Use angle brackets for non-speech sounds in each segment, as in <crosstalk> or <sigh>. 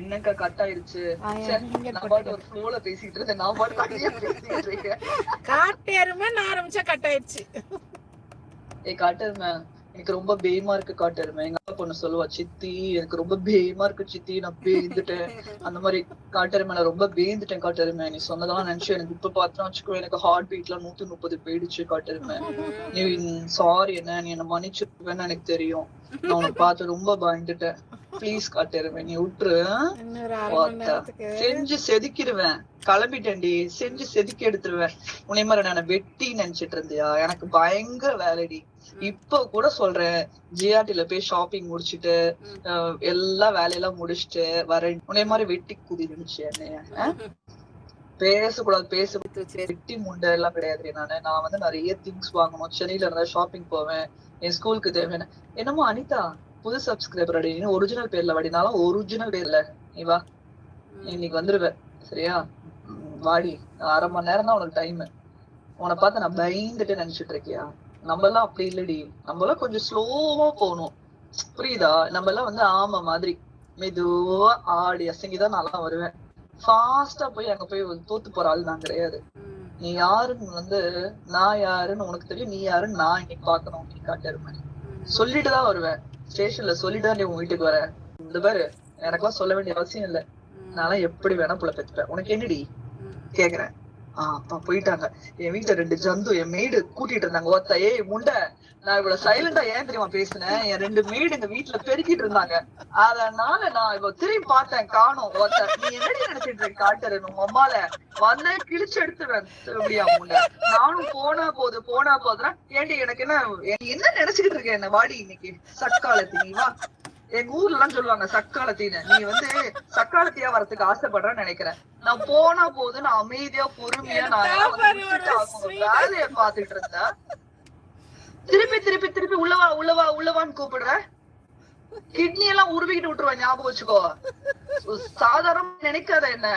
என்னக்கா கட் ஆயிருச்சு? நான் ஒரு ஃப்ளோல பேசிட்டு இருந்தேன். நான் பாட்டு தனியா பேசிட்டு இருக்கேன். காட்டு எருமைன்னு ஆரம்பிச்சா கட் ஆயிடுச்சு ஏய் காட்டெருமை எனக்கு ரொம்ப பேயமா இருக்கு காட்டெருமை எங்க அப்பா பொண்ணு சொல்லுவா சித்தி எனக்கு ரொம்ப பேயமா இருக்கு சித்தி. நான் பேந்துட்டேன் அந்த மாதிரி காட்டெருமை நான் ரொம்ப பேந்துட்டேன் காட்டெருமை நீ சொன்னதெல்லாம் நினைச்சு எனக்கு இப்ப பார்த்தா வச்சுக்கோ எனக்கு ஹார்ட் பீட்லாம் நூத்தி முப்பது போயிடுச்சு காட்டெருமை நீ சாரி என்ன நீ என்ன மன்னிச்சிருவேன்னு எனக்கு தெரியும். நான் உனக்கு பார்த்து ரொம்ப பயந்துட்டேன். ப்ளீஸ் காட்டெருமை நீ விட்டுரு. செஞ்சு செதுக்கிடுவேன். கிளம்பிட்டேன்டி. செஞ்சு செதுக்கி எடுத்துருவேன் உன்னை மாதிரி நான் வெட்டி நினைச்சிட்டு இருந்தியா? எனக்கு பயங்கர வேலைடி. இப்ப கூட சொல்றேன். ஜிஆர்டில போய் ஷாப்பிங் முடிச்சிட்டு எல்லா வேலையெல்லாம் முடிச்சிட்டு வரேன். உன்னை மாதிரி வெட்டி குதி நினைச்சு என்னைய? பேசக்கூடாது பேச வெட்டி முண்டை எல்லாம் கிடையாது நானு. நான் வந்து நிறைய திங்ஸ் வாங்கணும். சென்னையில இருந்தா ஷாப்பிங் போவேன். என் ஸ்கூலுக்கு தேவையான என்னமோ அனிதா? புது சப்ஸ்கிரைபர் அடி. ஒரிஜினல் பேர்ல வடினாலும் ஒரிஜினல் பேர்ல. நீ வா. நீ இன்னைக்கு வந்துருவ. சரியா? வாடி. அரை மணி நேரம் தான் உனக்கு டைம் உன்னை பார்த்து நான் பயந்துட்டு நினைச்சிட்டு இருக்கியா? நம்ம எல்லாம் அப்படி இல்லடி. நம்ம எல்லாம் கொஞ்சம் ஸ்லோவா போகணும். புரியுதா? நம்ம எல்லாம் வந்து ஆமா மாதிரி மெதுவா ஆடி அசங்கிதான் நான் வருவேன். ஃபாஸ்டா போய் அங்க போய் தோத்து போற ஆள் நான் கிடையாது. நீ யாருன்னு வந்து நான் யாருன்னு உனக்கு தெரியும். நீ யாருன்னு நான் இன்னைக்கு பாக்கணும் நீ காட்டருமே சொல்லிட்டு தான் வருவேன். ஸ்டேஷன்ல சொல்லிட்டு தான் நீ உன் வீட்டுக்கு வர. இந்த பாரு எனக்கெல்லாம் சொல்ல வேண்டிய அவசியம் இல்ல. நான்லாம் எப்படி வேணா புள்ள பெத்துப்பேன். உனக்கு என்னடி? கேக்குறேன். அப்பா போயிட்டாங்க. என் வீட்டுல ரெண்டு ஜந்து என் மெய்டு கூட்டிட்டு இருந்தாங்க. ஒத்த ஏய் முண்டை நான் இவ்வளவு சைலண்டா ஏன் தெரியுமா பேசினேன்? என் ரெண்டு மெய்டு எங்க வீட்டுல பெருக்கிட்டு இருந்தாங்க. அதனால நான் இவ திரும்பி பார்த்தேன் காணும். ஒத்த நீ என்னடி நினைச்சிட்டு இருக்க காட்டுற உங்க அம்மால வந்த கிழிச்சு எடுத்துவேன் அப்படியா முண்டை? நானும் போனா போது போனா போதுனா ஏண்டி எனக்கு என்ன என்ன நினைச்சுக்கிட்டு இருக்கேன் என்ன வாடி இன்னைக்கு? சட்காலத்தி நீ வா. எங்க ஊர்ல எல்லாம் சொல்லுவாங்க சக்காலத்தின்னு நீ வந்து சக்காலத்தியா வரதுக்கு ஆசைப்படுறேன்னு நினைக்கிறேன். நான் போனா போது நான் அமைதியா பொறுமையா நான் வேலைய பாத்துட்டு இருந்தேன் திருப்பி திருப்பி திருப்பி உள்ளவா உள்ளவா உள்ளவான்னு கூப்பிடுற. கிட்னி எல்லாம் உருவிக்கிட்டு விட்டுருவேன் ஞாபகம் வச்சுக்கோ. சாதாரண நினைக்காத என்ன.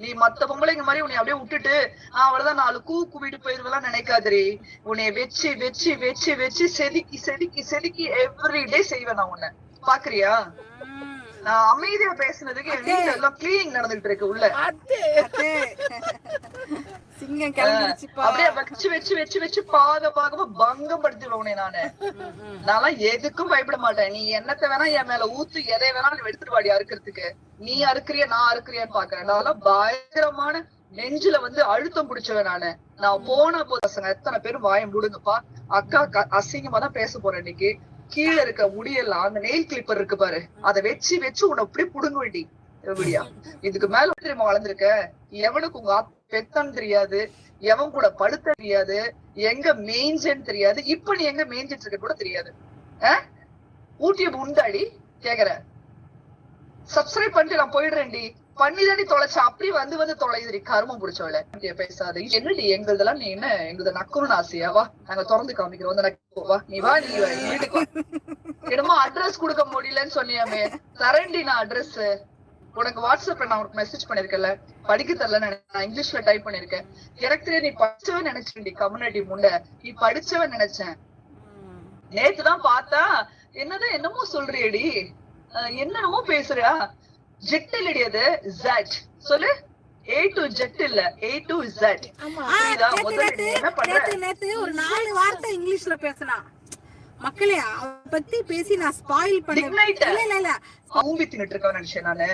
நீ மத்த பொம்பளைங்க மாதிரி உன்னை அப்படியே விட்டுட்டு அவ்வளவுதான் நாலு கூ கூவிட்டு போயிருவெல்லாம் நினைக்காதரி உன்னை வச்சு வச்சு வச்சு வச்சு செதுக்கி செதுக்கி செதுக்கி எவ்ரி டே செய்வேன் நான் உன்னை. பாக்குறியா? நான் அமைதியா பேசுனதுக்கு என் வீட்டுல எல்லாம் கிளீனிங் நடந்துட்டு இருக்கு உள்ள. அது <laughs> சிங்கம் அப்படியே வச்சு வச்சு வச்சு வச்சு பாக பாகமா பங்கம் படுத்திடுவேன் உன்னை நானு. நான்லாம் எதுக்கும் பயப்பட மாட்டேன். நீ என்னத்த வேணா என் மேல ஊத்து எதை வேணாலும் எடுத்துட்டு வாடி அறுக்கிறதுக்கு. நீ அறுக்கிறிய நான் அறுக்கிறியான்னு பாக்குறேன். நான்லாம் பயங்கரமான நெஞ்சில வந்து அழுத்தம் பிடிச்சவன் நானு. நான் போன போது பசங்க. எத்தனை பேரும் வாயம் விடுங்கப்பா அக்கா க- அசிங்கமா தான் பேச போறேன் இன்னைக்கு. கீழே இருக்க முடியல. அந்த நெயில் கிளிப்பர் இருக்கு பாரு. அதை வச்சு வச்சு உன்னை அப்படியே புடுங்க வேண்டி எப்படியா? இதுக்கு மேல தெரியுமா வளர்ந்துருக்க? எவனுக்கு உங்க ஆத்~ பெத்தன்னு தெரியாது. எவன் கூட படுத்த தெரியாது. எங்க மேய்ஞ்சன்னு தெரியாது. இப்ப நீ எங்க மேய்ஞ்சிட்டு இருக்க கூட தெரியாது. அஹ்? யூடியூப் உண்டாடி கேக்குற. சப்ஸ்கிரைப் பண்ணிட்டு நான் போயிடுறேன்டி. பண்ணிதாண்டி தொலைச்ச அப்படி வந்து வந்து தொலைதுடி கருமம் பிடிச்சவள. பேசாத. என்னடி எங்களுதெல்லாம் நீ என்ன? எங்களது நக்கணும்னு ஆசையா வா நாங்க திறந்து காமிக்கிறோம். வந்து நக்கு வா நீ வா நீ வீட்டுக்கு என்னமோ அட்ரஸ் கொடுக்க முடியலன்னு சொன்னியாமே. தரேன்டி நான் அட்ரஸ் உனக்கு வாட்ஸ்அப்ல நான் உனக்கு மெசேஜ் பண்ணிருக்கேன்ல. படிக்க தெரியல நான் இங்கிலீஷ்ல டைப் பண்ணிருக்கேன். எனக்கு தெரியும் நீ படிச்சவன் நினைச்சேன்டி கம்யூனிட்டி முண்டை. நீ படிச்சவன் நினைச்சேன். நேத்துதான் பார்த்தா என்னதான் என்னமோ சொல்றியடி. என்னென்னமோ பேசுறியா? ஜெட் இல்லடி அது ஜெட் சொல்லு. ஏ டு ஜெட் இல்ல. ஏ டு ஜெட் ஆமா. புரியுதா நேத்து முதல்ல என்ன பண்ற? நேத்து ஒரு நாலு வார்த்தை இங்கிலீஷ்ல பேசினா. மக்களே அவ பத்தி பேசி நான் ஸ்பாயில் பண்ண Ignite. இல்ல இல்ல இல்ல. ஊம்பி தின்னுட்டு இருக்கவன் நினைச்சேன் நானு.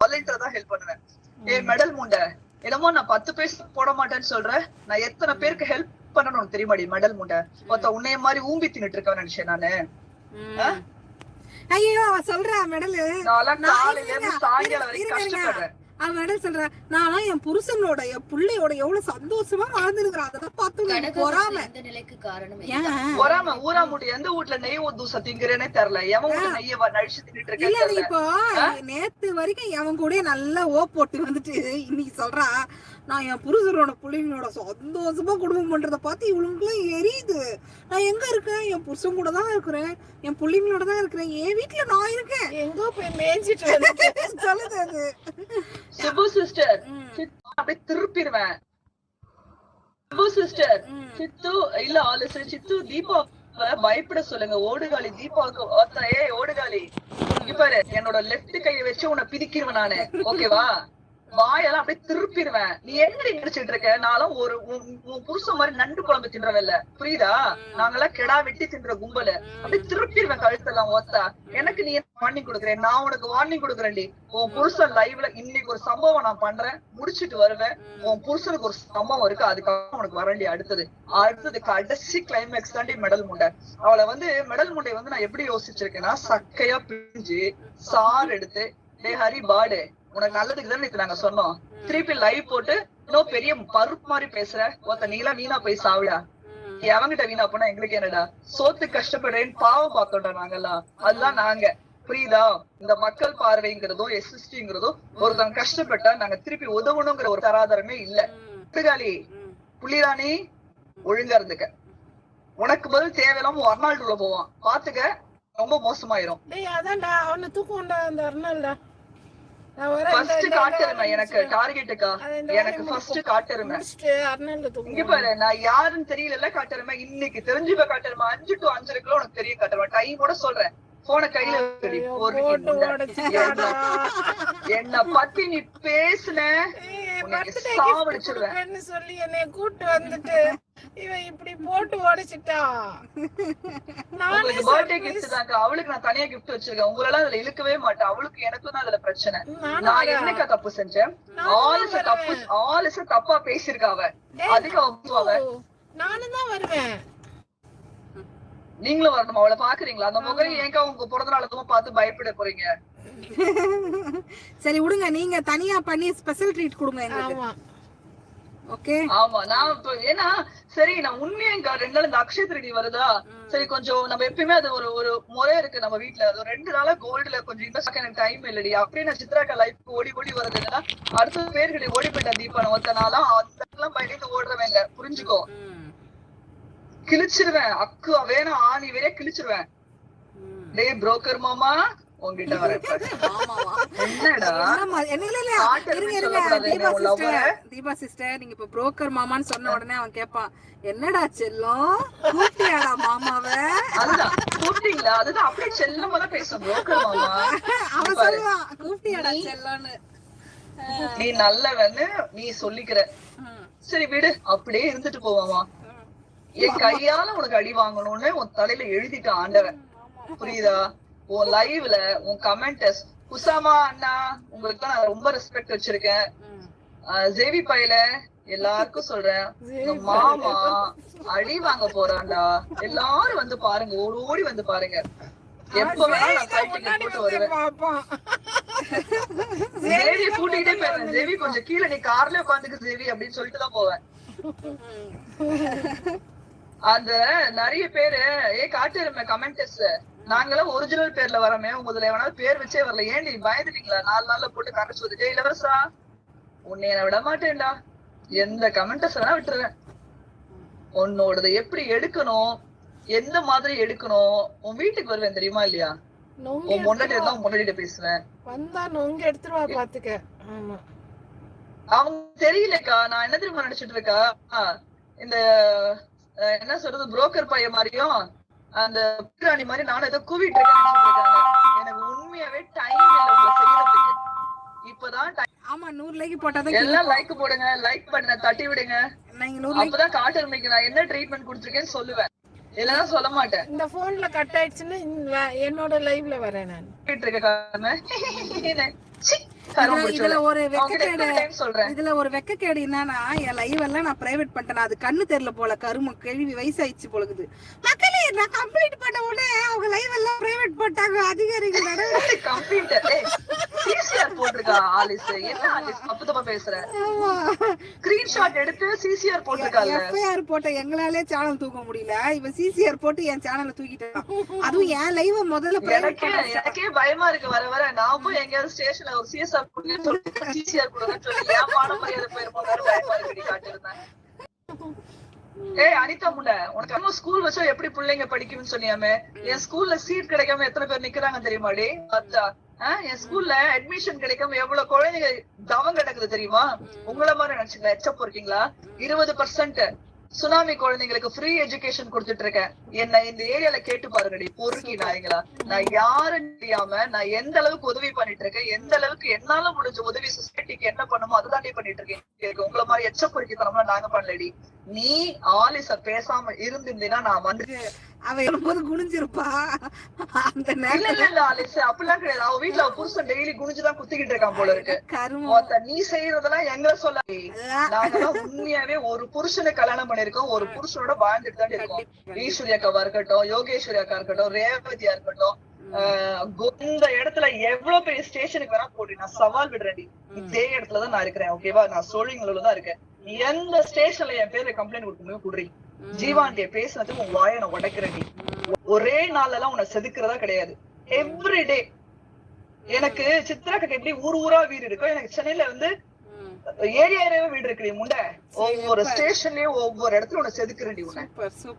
வாலண்டியரா தான் ஹெல்ப் பண்ணுவேன். ஏ மெடல் முண்டை. என்னமோ நான் பத்து பைசா போட மாட்டேன்னு சொல்றேன் நான் எத்தனை பேருக்கு ஹெல்ப் பண்ணணும் தெரியுமாடி மெடல் முண்டை? ஒருத்த உன்னைய மாதிரி ஊம்பி தின்னுட்டு இருக்கவன் நினைச்சேன் நானு? ஐயோ அவ சொல்றா மெடல் நான்லாம் நான் காலையில இருந்து இருங்க, சாயங்காலம் வரைக்கும் இருங்க, இருங்க. கஷ்டப்படுறேன். அவ மெடல் சொல்றா நான்லாம் என் புருஷனோட என் பிள்ளையோட எவ்வளவு சந்தோஷமா வாழ்ந்துருக்கிறேன் அதெல்லாம் பார்த்து எனக்கு பொறாம. இந்த நிலைக்கு காரணம் ஏன்? பொறாம ஊரா முடி எந்த வீட்ல நெய் தூசை திங்கிறேனே தெரியல. எவன் நெய்ய நழிச்சு தின்னுட்டு இல்ல இருக்கேன் நீ இப்போ நேத்து வரைக்கும் அவன் கூட நல்லா ஓ போட்டு வந்துட்டு இன்னைக்கு சொல்றா நான் என் புருஷனோட பிள்ளைங்களோட சந்தோஷமா குடும்பம் பண்றத பார்த்து இவளுங்களும் எரியுது. நான் எங்க இருக்கேன்? என் புருஷன் கூட தான் இருக்கிறேன். என் பிள்ளைங்களோட தான் இருக்கிறேன். என் வீட்டுல நான் இருக்கேன். எங்கோ போய் மேய்ஞ்சிட்டு வந்து சொல்லுது அது. சுபு சிஸ்டர் அப்படியே திருப்பிடுவேன். சுபு சிஸ்டர். சித்து இல்ல ஆலோசனை சித்து தீபா பயப்பட சொல்லுங்க. ஓடுகாலி தீபாவுக்கு ஏய் ஓடுகாலி. இங்க பாரு என்னோட லெஃப்ட் கையை வச்சு உன்னை பிதிக்கிருவேன் நானு. ஓகேவா வாயெல்லாம் அப்படியே திருப்பிடுவேன். நீ என்னடி நினைச்சிட்டு இருக்க? நானும் ஒரு உன் புருஷன் மாதிரி நண்டு குழம்பு தின்றவல்ல. புரியுதா? நாங்கெல்லாம் கெடா வெட்டி தின்ற கும்பலு. அப்படியே திருப்பிடுவேன் கழுத்தெல்லாம் ஓத்தா. எனக்கு நீ வார்னிங் கொடுக்குறேன். நான் உனக்கு வார்னிங் கொடுக்குறேன்டி. உன் புருஷன் லைவ்ல இன்னைக்கு ஒரு சம்பவம் நான் பண்றேன். முடிச்சிட்டு வருவேன். உன் புருஷனுக்கு ஒரு சம்பவம் இருக்கு. அதுக்கப்புறம் உனக்கு வரண்டி அடுத்தது. அடுத்தது கடைசி கிளைமேக்ஸ் தாண்டி மெடல் முண்டை. அவளை வந்து மெடல் முண்டை வந்து நான் எப்படி யோசிச்சிருக்கேன்னா சக்கையா பிழிஞ்சு சார் எடுத்து டே ஹரி பாடு உனக்கு நல்லதுக்கு தானே நேத்து நாங்க சொன்னோம். திருப்பி லைவ் போட்டு இன்னும் பெரிய பருப்பு மாதிரி பேசுற. ஒருத்த நீலாம் வீணா போய் சாவிடா. நீ அவங்கிட்ட வீணா போனா எங்களுக்கு என்னடா? சோத்து கஷ்டப்படுறேன்னு பாவம் பார்த்தோம்டா நாங்கெல்லாம். அதுதான் நாங்க. புரியுதா? இந்த மக்கள் பார்வைங்கிறதும் எஸ்எஸ்டிங்கிறதும் ஒருத்தன் கஷ்டப்பட்டா நாங்க திருப்பி உதவணுங்கிற ஒரு தராதரமே இல்ல. புரிகாலி புள்ளிராணி ஒழுங்கா இருந்துக்க. உனக்கு பதில் தேவையில்லாம அர்னால்டுல போவான். பாத்துக்க ரொம்ப மோசமாயிரும். அதான்டா அவனை தூக்கும்டா அந்த அருணால்டா ஃபர்ஸ்ட் காட்டுருமே எனக்கு டார்கெட்டுக்கா எனக்கு ஃபர்ஸ்ட் காட்டுருமே. இங்க பாரு நான் யாருன்னு தெரியல காட்டுறேன் இன்னைக்கு தெரிஞ்சுக்க காட்டுறேன் அஞ்சு டு அஞ்சரைக்குள்ள உனக்கு தெரிய காட்டுறேன் டைம் கூட சொல்றேன். போன கையில. என்ன பத்தி நீ பேசுன சாவடிச்சிருவேன். சொல்லி என்னைய கூட்டு வந்துட்டு இவன் இப்படி போட்டு உடைச்சிட்டா நானே உங்களுக்கு பர்த்டே கிஃப்ட் தாங்க அவளுக்கு நான் தனியா கிஃப்ட் வச்சிருக்கேன் உங்களெல்லாம் அதுல இழுக்கவே மாட்டேன் அவளுக்கு எனக்கும் தான் அதுல பிரச்சனை நான். என்னக்கா தப்பு செஞ்சேன் ஆல் இஸ் தப்பு. ஆல் இஸ் தப்பா அவ டேய், அதுக்கு அவ ஒப்புவாங்க. ஓ, நானும் தான் வருவேன் நீங்களும் வரணும்? அவளை பாக்குறீங்களா அந்த முகம் ஏங்கா உங்க பிறந்த நாள் எதுவும் பார்த்து பயப்பட போறீங்க? சரி விடுங்க. நீங்க தனியா பண்ணி ஸ்பெஷல் ட்ரீட் கொடுங்க எங்களுக்கு. ஓகே ஆமா நான் இப்ப ஏன்னா சரி நான் உண்மையங்கா ரெண்டு நாள் இந்த அக்ஷய திருடி வருதா? சரி கொஞ்சம் நம்ம எப்பயுமே அது ஒரு ஒரு முறை இருக்கு நம்ம வீட்ல. அது ரெண்டு நாளா கோல்டுல கொஞ்சம் இன்வெஸ்ட் எனக்கு டைம் இல்லடி. அப்படியே நான் சித்ராக்கா லைஃப் ஓடி ஓடி வருதுன்னா அடுத்த பேர்கிட்ட ஓடி போயிட்டேன் தீபா நான் ஒத்த நாளா அந்த பயணிட்டு ஓடுறவன் இல்ல. புரிஞ்சுக்கோ? கிழிச்சிருவேன். அக்கு வேணும் ஆணி வேற கிழிச்சிருவேன். டேய் புரோக்கர் மாமா உங்ககிட்ட. <laughs> சொல்லக்கூடாது, தீபா சிஸ்டர் நீங்க இப்ப புரோக்கர் மாமான்னு சொன்ன உடனே அவன் கேட்பான் என்னடா செல்லம்? கூப்பிட்டியாடா மாமாவ? அதுதான். கூப்பிட்டீங்களா? அதுதான். அப்படியே செல்லமா தான் பேசும். புரோக்கர் மாமா. <laughs> அவன். சொல்லுவான் கூப்பிட்டியாடா செல்லம்னு. நீ நல்லவன்னு நீ சொல்லிக்கிற. சரி விடு. அப்படியே இருந்துட்டு போவாமா. என் கையால உனக்கு அடி வாங்கணும்னு உன் தலையில எழுதிட்டு ஆண்டவன். புரியுதா? உன் லைவ்ல உன் கமெண்டஸ் குசாமா அண்ணா உங்களுக்கு நான் ரொம்ப ரெஸ்பெக்ட் வச்சிருக்கேன். ஜேவி பையில எல்லாருக்கும் சொல்றேன். மாமா அடி வாங்க போறான்டா. எல்லாரும் வந்து பாருங்க ஓடி ஓடி வந்து பாருங்க. எப்ப வேணாலும் நான் flight ticket முன்னாடி போட்டு வருவேன். தேவி கூட்டிகிட்டே போயிருந்தேன் தேவி கொஞ்சம் கீழே நீ கார்ல உட்காந்துக்கு தேவி அப்படின்னு சொல்லிட்டு தான் போவேன். <laughs> அந்த நிறைய பேரு ஏ காட்டுருமே கமெண்டர்ஸ் நாங்கெல்லாம் ஒரிஜினல் பேர்ல வரமே உங்களதுல எவனாவது பேர் வச்சே வரல. ஏன் நீ பயந்துட்டீங்களா? நாலு நாள்ல போட்டு கரைச்சு வந்துட்டே இளவரசா உன்னை நான் விட மாட்டேன்டா. எந்த கமெண்டர்ஸ் வேணா விட்டுருவேன். உன்னோடத எப்படி எடுக்கணும்? எந்த மாதிரி எடுக்கணும்? உன் வீட்டுக்கு வருவேன் தெரியுமா இல்லையா? உன் முன்னாடி இருந்தா உன் முன்னாடி பேசுவேன். வந்தா நொங்கு எடுத்துருவா பாத்துக்க. அவங்க தெரியலக்கா. நான் என்ன தெரியுமா நினைச்சிட்டு இருக்கா இந்த என்ன சொல்றது புரோக்கர் பையன் மாதிரியும் அந்த பிராணி மாதிரி நானும் ஏதோ கூவிட்டு இருக்காங்க எனக்கு உண்மையாவே டைம் இல்ல உங்களை செய்யறதுக்கு. இப்பதான். ஆமா நூறு லைக் போட்டாதான் எல்லாம் லைக் போடுங்க லைக் பண்ணுங்க தட்டி விடுங்க. அப்பதான் காட்டு நான் என்ன ட்ரீட்மெண்ட் கொடுத்துருக்கேன்னு சொல்லுவேன். இல்லைன்னா சொல்ல மாட்டேன். இந்த போன்ல கட் ஆயிடுச்சுன்னு என்னோட லைவ்ல வரேன் நான். <laughs> இதுல- ஒரு வெக்கக்கேடு இதுல ஒரு வெக்கக்கேடு என்னன்னா என் லைவ் எல்லாம் நான் பிரைவேட் பண்ணிட்டேன். அது கண்ணு தெரியல போல கரும கேள்வி வயசாயிடுச்சு பொழுது மக்களே நான் கம்ப்ளீட் பண்ண உடனே அவங்க லைவ் எல்லாம் பிரைவேட் பண்ணிட்டாங்க. அதிகாரிகள். Complete <laughs> Alice. என்ன ஆலிஸ்? தப்பா பேசுற. ஸ்கிரீன்ஷாட் எடுத்து சிசிஆர் போட்டிருக்காங்க எஃப்ஐஆர் போட்ட எங்களாலே சேனல் தூக்க முடியல. இவன் சிசிஆர் போட்டு என் சேனலை தூக்கிட்டான் அதுவும் என் லைவ் முதல்ல எனக்கே எனக்கே பயமா இருக்கு வர வர. நான் போய் எங்கேயாவது ஸ்டேஷன்ல ஒரு சிஎஸ்ஆர் கொடுங்க சொல்லி சிசிஆர் கொடுங்கன்னு சொல்லி ஏன் மான மரியாதை போயிருப்போம் பயமா இருக்கு காட்டிருந்தேன் ஏய் அனிதா முண்டை உனக்கு அம்மா ஸ்கூல் வச்சா எப்படி பிள்ளைங்க படிக்கும்னு சொன்னியாமே? என் ஸ்கூல்ல சீட் கிடைக்காம எத்தனை பேர் நிக்கிறாங்க தெரியுமாடி ஆஹ் என் ஸ்கூல்ல அட்மிஷன் கிடைக்காம எவ்வளவு குழந்தைங்க தவம் கிடக்குது தெரியுமா? உங்கள மாதிரி நினைச்சுங்க எச்சப் இருக்கீங்களா இருபது பர்சன்ட் சுனாமி குழந்தைங்களுக்கு ஃப்ரீ எஜுகேஷன் கொடுத்துட்டு இருக்கேன் என்ன இந்த ஏரியால கேட்டு பாருங்கடி பொறுக்கி நாய்ங்களா. நான் யாருன்னு தெரியாம நான் எந்த அளவுக்கு உதவி பண்ணிட்டு இருக்கேன் எந்த அளவுக்கு என்னால முடிஞ்ச உதவி சொசைட்டிக்கு என்ன பண்ணுமோ அதுதான் பண்ணிட்டு இருக்கேன் உங்களை மாதிரி எச்ச பொறுக்கித்தனம்லாம் நாங்க பண்ணலடி. நீ ஆலிச பேசாம இருந்திருந்தீன்னா நான் வந்து அவ எழும்போது குனிஞ்சிருப்பா. அந்த அப்படிலாம் கிடையாது. அவ வீட்டுல புருஷன் டெய்லி குனிஞ்சுதான் குத்திக்கிட்டு இருக்கான் போல இருக்கு. கருமம். மொத்த நீ செய்யறதெல்லாம் எங்க சொல்லாடி அதான். நாங்கெல்லாம் உண்மையாவே ஒரு புருஷனை கல்யாணம் பண்ணிருக்கோம் ஒரு புருஷனோட வாழ்ந்துட்டு தான் இருக்கோம். ஈஸ்வரி அக்காவா இருக்கட்டும் யோகேஸ்வரி அக்கா இருக்கட்டும் ரேவதியா இருக்கட்டும் இந்த இடத்துல எவ்வளவு பெரிய ஸ்டேஷனுக்கு வேணா போடி. நான் சவால் விடுறேன் இதே இடத்துலதான் நான் இருக்கிறேன் ஓகேவா நான் சோழிங்களூர்ல தான் இருக்கேன். எந்த ஸ்டேஷன்ல என் பேர்ல கம்ப்ளைண்ட் கொடுக்க முடியும் ஜீவாண்டிய பேசுனதுக்கு உன் வாயை நான் ஒரே நாள்ல எல்லாம் உன்னை செதுக்குறதா கிடையாது. எவ்ரி டே எனக்கு சித்ராக்கு எப்படி ஊர் ஊரா வீடு இருக்கும் எனக்கு சென்னையில வந்து ஏரியா ஏரியாவே வீடு இருக்கு முண்டை? ஒவ்வொரு ஸ்டேஷன்லயும் ஒவ்வொரு இடத்துல உன்னை செதுக்குறேன் நீ உன்னை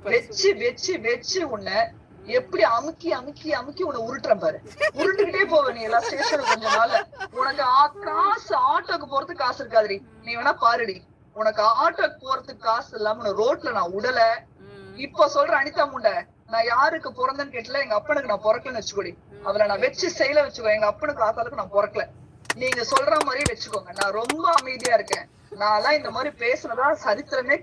வெச்சு வெச்சு வெச்சு உன்னை எப்படி அமுக்கி அமுக்கி அமுக்கி உன்னை உருட்டுறேன் பாரு. உருட்டுக்கிட்டே போவ நீ எல்லா ஸ்டேஷனுக்கு கொஞ்ச நாள்ல. உனக்கு ஆ- காசு ஆட்டோக்கு போறதுக்கு காசு இருக்காதுடி. நீ வேணா பாருடி. உனக்கு ஆட்டோக்கு போறதுக்கு காசு இல்லாம ரோட்ல நான் உடல. இப்ப சொல்ற அனிதா முண்டை நான் யாருக்கு பிறந்தேன்னு கேட்டல எங்க அப்பனுக்கு நான் பிறக்கலன்னு வச்சுக்கோடி. அவளை நான் வச்சு செயல வச்சுக்கோ எங்க அப்பனுக்கு ஆத்தாளுக்கு நான் பிறக்கல. நீங்க சொல்ற மாதிரி வச்சுக்கோங்க. நான் ரொம்ப அமைதியா இருக்கேன். நான் எல்லாம் இந்த மாதிரி பேசுனதா சரித்திரமே